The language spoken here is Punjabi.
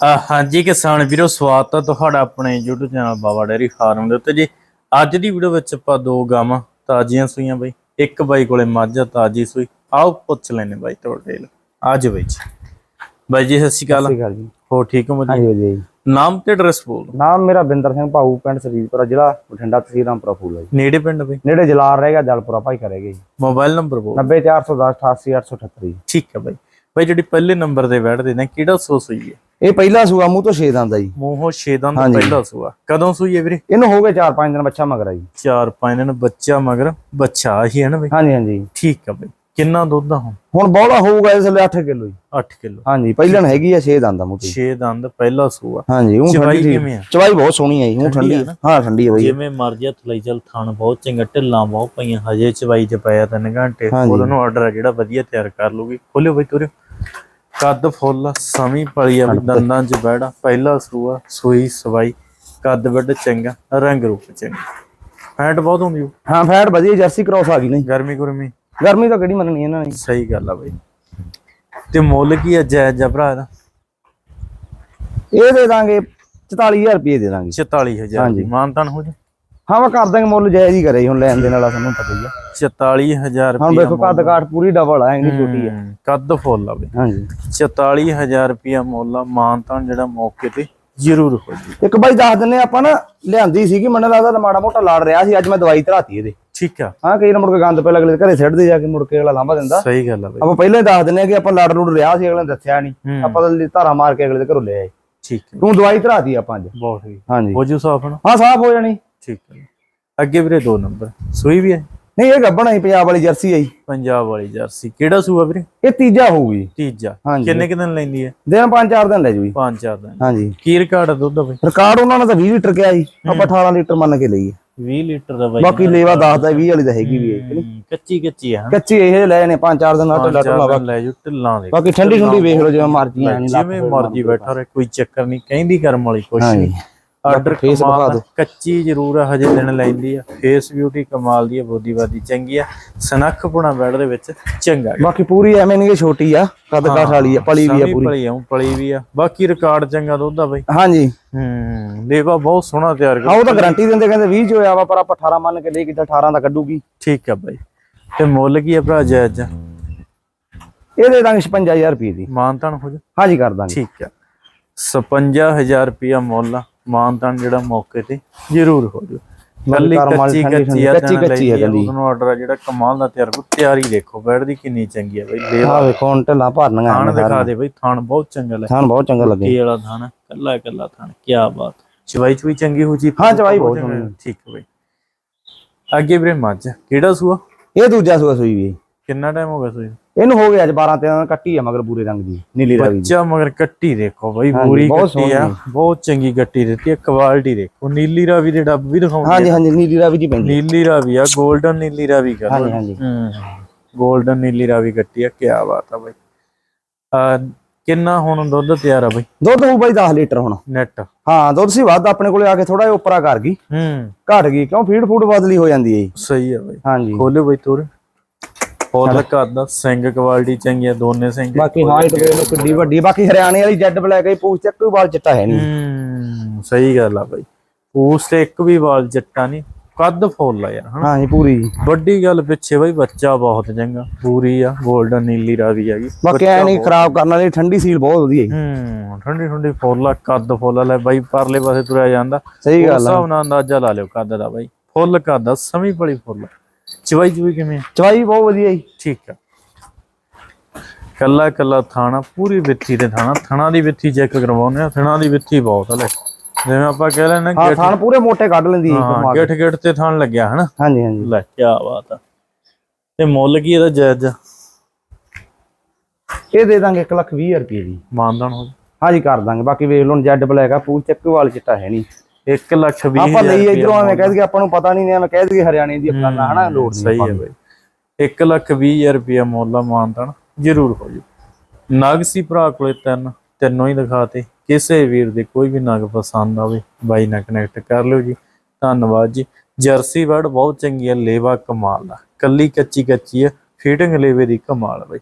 ਹਾਂਜੀ ਕਿਸਾਨ ਵੀਰੋ ਸਵਾਗਤ ਹੈ ਤੁਹਾਡਾ ਆਪਣੇ YouTube channel Baba dairy farm ਦੇ ਉੱਤੇ ਜੀ। ਅੱਜ ਦੀ ਵੀਡੀਓ ਵਿੱਚ ਆਪਾਂ ਦੋ ਗਾਵਾਂ ਤਾਜ਼ੀਆਂ ਸੂਈਆਂ ਬਈ। ਇੱਕ ਬਾਈ ਕੋਲੇ ਮੱਝ ਆ ਤਾਜ਼ੀ ਸੂਈ। ਆਓ ਪੁੱਛ ਲੈਨੇ ਬਾਈ ਤੁਹਾਡੇ ਨਾਲ ਅੱਜ ਬਾਈ ਜੀ। ਬਾਈ ਜੀ ਸਤਿ ਸ਼੍ਰੀ ਅਕਾਲ। ਸਤਿ ਸ਼੍ਰੀ ਅਕਾਲ ਜੀ। ਹੋ ਠੀਕ ਹੋ ਜੀ ਜੀ। ਨਾਮ ਤੇ ਐਡਰੈਸ ਬੋਲ ਨਾਮ ਮੇਰਾ ਬਿੰਦਰ ਸਿੰਘ ਭਾਊ ਪਿੰਡ ਸਰੀਰਪੁਰਾ ਜ਼ਿਲ੍ਹਾ ਬਠਿੰਡਾ ਤਹਿਸੀਲ ਰਾਮਪੁਰਾ ਫੂਲ ਹੈ ਜੀ। ਨੇੜੇ ਪਿੰਡ ਬਈ? ਨੇੜੇ ਜਲਾਰ ਰਹੇਗਾ ਜਲਪੁਰਾ ਭਾਈ ਕਰੇਗੇ ਜੀ। ਮੋਬਾਈਲ ਨੰਬਰ ਬੋਲ 90410 88878 ਜੀ। ਠੀਕ ਹੈ ਬਾਈ। ਬਾਈ ਜਿਹੜੀ ਪਹਿਲੇ ਨੰਬਰ ਤੇ ਬੈਠਦੇ ਨੇ ਕਿਹੜਾ ਸੂ ਸੂਈ ਹੈ? ਇਹ ਪਹਿਲਾ ਸੂਆ ਮੂੰਹ ਤੋਂ ਛੇ ਦੰਦ ਆ ਜੀ। ਮੂੰਹੋਂ ਛੇਦਾਂ ਦਾ ਹਾਂਜੀ। ਪਹਿਲਾ ਸੂਆ। ਕਦੋਂ ਸੂਈ ਹੈ ਵੀਰੇ? ਇਹਨੂੰ ਹੋ ਗਏ 4-5 ਦਿਨ ਬੱਚਾ ਮਗਰ ਆ ਜੀ। 4-5 ਦਿਨ ਬੱਚਾ ਮਗਰ ਬੱਚਾ ਹੀ ਹੈ ਨਾ ਬਈ? ਹਾਂਜੀ ਹਾਂਜੀ। ਠੀਕ ਹੈ ਬਈ। ਕਿੰਨਾ ਦੁੱਧ ਆ ਹੁਣ? ਹੁਣ ਬੋਲਾ ਹੋਊਗਾ ਇਸ ਵੇਲੇ 8 ਕਿਲੋ ਜੀ 8 ਕਿਲੋ। ਹਾਂਜੀ ਪਹਿਲਣ ਹੈਗੀ ਆ 6 ਦੰਦ ਆ ਮੂੰਹ ਤੇ 6 ਦੰਦ ਪਹਿਲਾ ਸੂਆ। ਹਾਂਜੀ ਉਹ ਚਵਾਈ ਠੰਡੀ ਕਿਵੇਂ ਆ? ਚਵਾਈ ਬਹੁਤ ਸੋਹਣੀ ਜੀ ਉਹ ਠੰਡੀ ਆ? ਹਾਂ ਠੰਡੀ ਹੈ ਬਈ। ਜਿਵੇਂ ਮਰਜ਼ੀ ਹੱਥ ਲਈ ਚੱਲ ਥਣ ਬਹੁਤ ਚੰਗਾ ਢਿੱਲਾਂ ਬਹੁਤ ਪਈਆਂ ਹਜੇ ਚਵਾਈ ਚ ਪਿਆ ਤਿੰਨ ਘੰਟੇ। ਹਾਂਜੀ। ਉਹਦਾ ਨੂੰ ਆਰਡਰ ਆ ਜਿਹੜਾ ਵਧੀਆ ਤਿਆਰ ਕਰ ਲੂਗੀ। ਖੋਲਿਓ ਬਈ ਤੁਰਿਓ। ਕੱਦ ਫੁੱਲ ਸਮੀ ਪਲੀ ਆ ਦੰਦਾਂ ਚ ਬੈੜਾ। ਪਹਿਲਾ ਸੂਆ ਸੂਈ ਸਵਾਈ। ਕੱਦ ਵੱਡ ਚੰਗਾ ਰੰਗ ਰੂਪ ਚੰਗਾ। ਫੈਟ ਬਹੁਤ ਹੁੰਦੀ ਹਾਂ ਫੈਟ ਵਧੀਆ ਜਰਸੀ ਕ੍ਰੋਸ ਆ ਗਈ ਨਹੀਂ ਗਰਮੀ ਗੁਰਮੀ। ਗਰਮੀ ਤਾਂ ਕਿਹੜੀ ਮੰਨਣੀ ਇਹਨਾਂ ਨੇ? ਸਹੀ ਗੱਲ ਆ ਬਈ। ਤੇ ਮੁੱਲ ਕੀ ਆ ਜਾਇਜ਼ ਆ ਭਰਾ ਦਾ? ਇਹ ਦੇ ਦਾਂਗੇ 44000 ਰੁਪਏ ਦੇ ਦਾਂਗੇ। 44000 ਦੀ ਮਾਨਤਾਨ ਹੋ ਜਾ? ਹਾਂ ਮੈਂ ਕਰ ਦਾਂਗੇ ਮੁੱਲ ਜਾਇਜ਼ ਹੀ ਕਰੇ ਹੁਣ ਲੈਣ ਦੇਣ ਵਾਲਾ ਸਾਨੂੰ ਪਤਾ ਹੀ ਆ। 44000 ਹੁਣ ਰੁਪਏ ਵੇਖੋ ਕੱਦ ਕਾਠ ਪੂਰੀ ਡਬਲ ਆ ਇੰਨੀ ਛੋਟੀ ਆ। ਕੱਦ ਫੁੱਲ ਆ ਬਈ। ਹਾਂਜੀ। 44000 ਰੁਪਿਆ ਮੁੱਲ ਆ ਮਾਨਤਾਨ ਜਿਹੜਾ ਮੌਕੇ ਤੇ ਜ਼ਰੂਰ ਹੋ ਜੀ। ਇੱਕ ਬਾਈ ਦੱਸ ਦਿੰਨੇ ਆਪਾਂ ਨਾ ਲਿਆਂਦੀ ਸੀਗੀ ਮੈਨੂੰ ਲੱਗਦਾ ਮਾੜਾ ਮੋਟਾ ਲੜ ਰਿਹਾ ਸੀ ਅੱਜ ਮੈਂ ਦਵਾਈ ਧਰਾਤੀ ਇਹਦੇ। ਠੀਕ ਆ। ਹਾਂ ਕਈ ਨਾ ਮੁੜ ਕੇ ਗੰਦ ਪੈ ਅਗਲੇ ਦੇ ਘਰੇ ਸਿੱਟਦੇ ਜਾ ਕੇ ਮੁੜ ਕੇ ਅਗਲਾ ਲਾਂਭਾ ਦਿੰਦਾ। ਸਹੀ ਗੱਲ ਆ ਬਈ। ਆਪਾਂ ਪਹਿਲਾਂ ਹੀ ਦੱਸ ਦਿੰਨੇ ਆ ਕਿ ਆਪਾਂ ਲੜ ਲੁੜ ਰਿਹਾ ਸੀ ਅਗਲੇ ਨੇ ਦੱਸਿਆ ਨਹੀਂ ਆਪਾਂ ਤਾਂ ਧਾਰਾ ਮਾਰ ਕੇ ਅਗਲੇ ਦੇ ਘਰੋਂ ਲੈ ਆਏ। ਠੀਕ ਤੂੰ ਦਵਾਈ ਧਰਾਤੀ ਆਪਾਂ ਅੱਜ। ਬਹੁਤ ਠੀਕ। ਹਾਂਜੀ। ਹੋ ਜੂ ਸਾਫ਼ ਨਾ ਹਾਂ ਸਾਫ਼ ਹੋ ਜਾਣੀ। ਠੀਕ ਹੈ ਅੱਗੇ ਵੀਰੇ ਦੋ ਨੰਬਰ। ਸੂਈ ਵੀ ਹੈ ਨਹੀਂ ਇਹ ਗੱਬਣਾ ਹੀ ਪੰਜਾਬ ਵਾਲੀ ਜਰਸੀ ਆਈ ਪੰਜਾਬ ਵਾਲੀ ਜਰਸੀ। ਕਿਹੜਾ ਸੂਆ ਵੀਰੇ? ਇਹ ਤੀਜਾ ਹੋਊਗੀ। ਤੀਜਾ। ਹਾਂਜੀ। ਕਿੰਨੇ ਕਿੰਨੇ ਲੈਂਦੀ ਹੈ ਦਿਨ ਪੰਜ ਚਾਰ ਦਿਨ ਲੈ ਜੂਗੀ। ਪੰਜ ਚਾਰ ਦਿਨ। ਹਾਂਜੀ। ਕੀ ਰਿਕਾਰਡ ਦੁੱਧ ਦਾ ਬਈ? ਰਿਕਾਰਡ ਉਹਨਾਂ ਨੇ ਤਾਂ 20 ਲੀਟਰ ਕਿਹਾ ਸੀ ਆਪਾਂ 18 ਲੀਟਰ ਮੰਨ ਕੇ ਲਈਏ। 20 ਲੀਟਰ ਦਾ ਬਾਈ ਬਾਕੀ ਲੇਵਾ ਦੱਸਦਾ 20 ਵਾਲੀ ਤਾਂ ਹੈਗੀ ਵੀ ਹੈ ਕੱਚੀ ਕੱਚੀ ਆ। ਕੱਚੀ ਇਹ ਲੈ ਨੇ ਪੰਜ ਚਾਰ ਦਿਨ ਨਾਲ ਲਾਵਾ ਦਿਨ ਲੈ ਜੂ ਢਿੱਲਾਂ ਦੇ। ਬਾਕੀ ਠੰਡੀ ਠੰਡੀ ਵੇਖ ਲਓ ਜਿਵੇਂ ਮਰਜ਼ੀ ਆਣੀ ਜਿਵੇਂ ਮਰਜ਼ੀ ਬੈਠਾ ਰਹੇ ਕੋਈ ਚੱਕਰ ਨਹੀਂ ਕਹਿੰਦੀ ਕਰਮ ਵਾਲੀ ਕੁਛ ਨਹੀਂ ਆਰਡਰ ਫੇਸ ਵਿਖਾ ਦਾ, ਦਿਓ। ਕੱਚੀ ਜ਼ਰੂਰ ਆ ਹਜੇ ਦਿਨ ਲੈਂਦੀ ਆ। ਫੇਸ ਬਿਊਟੀ ਕਮਾਲ ਦੀ ਆ ਬੋਦੀਵਾਦੀ ਚੰਗੀ ਆ। ਸਨੱਖ ਪੁਣਾ ਬੈਡ ਦੇ ਵਿੱਚ ਚੰਗਾ। ਬਾਕੀ ਪੂਰੀ ਐਵੇਂ ਨਹੀਂ ਕਿ ਛੋਟੀ ਆ ਕੱਦ ਕਾਠ ਵਾਲੀ ਆ ਪਲੀ ਵੀ ਆ ਪੂਰੀ। ਪਲੀ ਆ ਪਲੀ ਵੀ ਆ। ਬਾਕੀ ਰਿਕਾਰਡ ਚੰਗਾ ਦੁੱਧ ਆ ਬਈ। ਹਾਂਜੀ। ਹੂੰ ਲੇਵਾ ਬਹੁਤ ਸੋਹਣਾ ਤਿਆਰ ਆ ਕਰ ਉਹ ਤਾਂ ਗਾਰੰਟੀ ਦਿੰਦੇ ਕਹਿੰਦੇ 20 ਚ ਹੋਇਆ ਵਾ ਪਰ ਆਪਾਂ 18 ਮੰਨ ਕੇ ਲਈ ਕਿੱਦਾਂ 18 ਦਾ ਕੱਢੂਗੀ। ਠੀਕ ਆ ਬਾਈ। ਤੇ ਮੁੱਲ ਕੀ ਆ ਭਰਾ ਜਾਇਜ਼ ਆ? ਇਹ ਦੇ ਦਾਂਗੇ 55000 ਰੁਪਏ ਦੀ। ਮਾਨਤਾਨ ਹੋ ਜਾ। ਹਾਂਜੀ ਕਰ ਦਾਂਗੇ। ਠੀਕ ਆ। 55000 ਰੁਪਿਆ ਮੁੱਲ ਆ। ਮਾਨਤਾਨ ਜਿਹੜਾ ਮੌਕੇ ਤੇ ਜ਼ਰੂਰ ਹੋ ਜਾ ਕੱਲੀ ਕੱਚੀ ਕੱਚੀ ਆ ਕੱਚੀ ਕੱਚੀ ਆ ਕੱਲੀ। ਉਹਨੂੰ ਆਰਡਰ ਆ ਜਿਹੜਾ ਕਮਾਲ ਦਾ ਤਿਆਰ ਕਰ ਤਿਆਰੀ ਦੇਖੋ ਬੈਠ ਦੀ ਕਿੰਨੀ ਚੰਗੀ ਆ ਬਈ ਲੇਵਾ ਆ ਵੇਖੋ ਹੁਣ ਢੱਲਾ ਭਰਨੀਆਂ ਥਾਣ ਦਿਖਾ ਦੇ ਬਈ ਥਾਣ ਬਹੁਤ ਚੰਗਾ ਲੱਗਾ। ਥਾਨ ਬਹੁਤ ਚੰਗਾ ਲੱਗੇ। ਕੀ ਵਾਲਾ ਥਾਣ ਕੱਲਾ ਕੱਲਾ ਥਾਣ ਕੀ ਬਾਤ। ਚਵਾਈ ਚੁਈ ਚੰਗੀ ਹੋ ਜੀ ਹਾਂ, ਚਵਾਈ ਬਹੁਤ ਠੀਕ ਹੈ ਬਈ। ਅੱਗੇ ਵੀਰੇ ਮੱਝ ਕਿਹੜਾ ਸੂਆ? ਇਹ ਦੂਜਾ ਸੂਆ ਸੂਈ ਵੀ। ਕਿੰਨਾ ਟਾਈਮ ਹੋ ਗਿਆ ਸੂਈ ਇਹਨੂੰ ਹੋ ਗਿਆ ਅੱਜ 12 13 ਕੱਟੀ ਆ ਮਗਰ ਬੂਰੇ ਰੰਗ ਦੀ ਨੀਲੀ ਰਾਵੀ ਬੱਚਾ ਮਗਰ ਕੱਟੀ ਦੇਖੋ ਬਈ ਪੂਰੀ ਕੱਟੀ ਆ ਬਹੁਤ ਚੰਗੀ ਕੱਟੀ ਦਿੱਤੀ ਆ ਕੁਆਲਿਟੀ ਦੇਖੋ। ਨੀਲੀ ਰਾਵੀ ਦੇ ਡੱਬ ਵੀ ਦਿਖਾਉਂਦੇ ਹਾਂਜੀ ਹਾਂਜੀ ਨੀਲੀ ਰਾਵੀ ਦੀ ਪੈਂਦੀ ਨੀਲੀ ਰਾਵੀ ਆ 골ਡਨ ਨੀਲੀ ਰਾਵੀ ਕਰ ਹਾਂਜੀ ਹਾਂਜੀ। ਹੂੰ 골ਡਨ ਨੀਲੀ ਰਾਵੀ ਕੱਟੀ ਆ ਕੀ ਬਾਤ ਆ ਬਈ। ਆ ਕਿੰਨਾ ਹੁਣ ਦੁੱਧ ਤਿਆਰ ਆ ਬਈ? ਦੁੱਧ ਹੋਊ ਬਾਈ 10 ਲੀਟਰ ਹੁਣ। ਨੈਟ ਹਾਂ ਦੁੱਧ ਸੀ ਵੱਧ ਆਪਣੇ ਕੋਲੇ ਆ ਕੇ ਥੋੜਾ ਜਿਹਾ ਉੱਪਰਾ ਕਰ ਗਈ। ਹੂੰ। ਘਟ ਗਈ ਕਿਉਂ? ਫੀਡ ਫੂਡ ਬਦਲੀ ਹੋ ਜਾਂਦੀ ਹੈ ਸਹੀ ਆ ਬਈ। ਹਾਂਜੀ। ਖੋਲੇ ਬਈ ਤੋਰ। ਫੁੱਲ ਕਰਦਾ ਸਿੰਘ ਕੁਆਲਿਟੀ ਚੰਗੀ ਆ ਦੋਨੇ ਸਿੰਘ ਬਾਕੀ ਹਾਈਟ ਵੇਖ ਲਓ ਕਿੱਡੀ ਵੱਡੀ ਬਾਕੀ ਹਰਿਆਣੇ ਵਾਲੀ ਜੈਡ ਬਲੈਕ ਹੀ ਪੂਛ ਚੱਕ ਕੋਈ ਵਾਲ ਚਿੱਟਾ ਹੈ ਨਹੀਂ। ਹੂੰ ਸਹੀ ਗੱਲ ਆ ਬਈ। ਉਸ ਤੇ ਇੱਕ ਵੀ ਵਾਲ ਜੱਟਾ ਨਹੀਂ ਕੱਦ ਫੁੱਲ ਆ ਯਾਰ ਹਨਾ? ਹਾਂਜੀ ਪੂਰੀ। ਵੱਡੀ ਗੱਲ ਪਿੱਛੇ ਬਈ ਬੱਚਾ ਬਹੁਤ ਚੰਗਾ ਪੂਰੀ ਆ 골ਡਨ ਨੀਲੀ ਰਾਵੀ ਹੈਗੀ ਬਾਕੀ ਐ ਨਹੀਂ ਖਰਾਬ ਕਰਨ ਵਾਲੀ ਠੰਡੀ ਸੀਲ ਬਹੁਤ ਵਧੀਆ ਜੀ। ਹੂੰ ਠੰਡੀ ਠੰਡੀ ਫੁੱਲ ਆ ਕੱਦ ਫੁੱਲ ਆ ਲੈ ਬਾਈ ਪਰਲੇ ਪਾਸੇ ਤੁਰਿਆ ਜਾਂਦਾ। ਸਹੀ ਗੱਲ ਆ। ਹਿਸਾਬ ਨਾਲ ਅੰਦਾਜ਼ਾ ਲਾ ਲਿਓ ਕੱਦ ਦਾ ਬਾਈ। ਫੁੱਲ ਕੱਦ ਸਮੀ ਬੜੀ ਫੁੱਲ ਚਵਾਈ ਚੁਈ ਕਿਵੇਂ ਆ? ਚਵਾਈ ਬਹੁਤ ਵਧੀਆ ਜੀ। ਠੀਕ ਆ। ਕੱਲਾ ਕੱਲਾ ਥਾਣਾ ਪੂਰੀ ਵਿੱਥੀ ਤੇ ਥਾਣਾ। ਥਣਾ ਦੀ ਵਿੱਥੀ ਚੈੱਕ ਕਰਵਾਉਨੇ ਆ ਥਣਾ ਦੀ ਵਿੱਥੀ ਬਹੁਤ ਆ ਲੈ। ਜਿਵੇਂ ਆਪਾਂ ਕਹਿ ਲੈਣਾ ਹਾਂ ਥਾਣ ਪੂਰੇ ਮੋਟੇ ਕੱਢ ਲੈਂਦੀ ਹੈ ਗਿੱਠ ਗਿੱਠ ਤੇ ਥਣ ਲੱਗਿਆ ਹਨਾ? ਹਾਂਜੀ ਹਾਂਜੀ। ਲੈ ਕੀ ਬਾਤ ਆ। ਤੇ ਮੁੱਲ ਕੀ ਇਹਦਾ ਜਾਇਜ਼? ਆ? ਇਹ ਦੇ ਦਾਂਗੇ 1 ਲੱਖ 20 ਰੁਪਏ ਦੀ ਮਾਨਦਾਨ ਹੋ ਹਾਂਜੀ ਕਰ ਦਾਂਗੇ। ਬਾਕੀ ਵੇਖ ਲਓ ਜੈਡ ਬਲੈਕ ਆ ਪੂਛ ਚੱਕ ਵਾਲ ਚਿੱਟਾ ਹੈ ਨਹੀਂ। 1 ਲੱਖ 20 ਆਪਾਂ ਲਈ ਇਧਰੋਂ ਐਵੇਂ ਕਹਿ ਦਈਏ ਆਪਾਂ ਨੂੰ ਪਤਾ ਨਹੀਂ ਐਵੇਂ ਕਹਿ ਦਈਏ ਹਰਿਆਣੇ ਦੀ ਫਲਾਣਾ ਹਨਾ ਲੋੜ ਸਹੀ ਹੈ ਬਈ। 1 ਲੱਖ 20 ਹਜ਼ਾਰ ਰੁਪਇਆ ਮੁੱਲ ਆ ਮਾਨਦਾਨ ਜ਼ਰੂਰ ਹੋ ਜੂ ਨਗ ਸੀ ਭਰਾ ਕੋਲੇ ਤਿੰਨ ਤਿੰਨੋਂ ਹੀ ਦਿਖਾਤੇ ਕਿਸੇ ਵੀਰ ਦੇ ਕੋਈ ਵੀ ਨਗ ਪਸੰਦ ਆਵੇ ਬਾਈ ਨਾਲ ਕਨੈਕਟ ਕਰ ਲਿਓ ਜੀ। ਧੰਨਵਾਦ ਜੀ। ਜਰਸੀ ਬਰਡ ਬਹੁਤ ਚੰਗੀ ਹੈ ਲੇਵਾ ਕਮਾਲ ਦਾ। ਕੱਲੀ ਕੱਚੀ ਕੱਚੀ ਹੈ ਫੀਡਿੰਗ ਲੇਵੇ ਦੀ ਕਮਾਲ ਬਈ।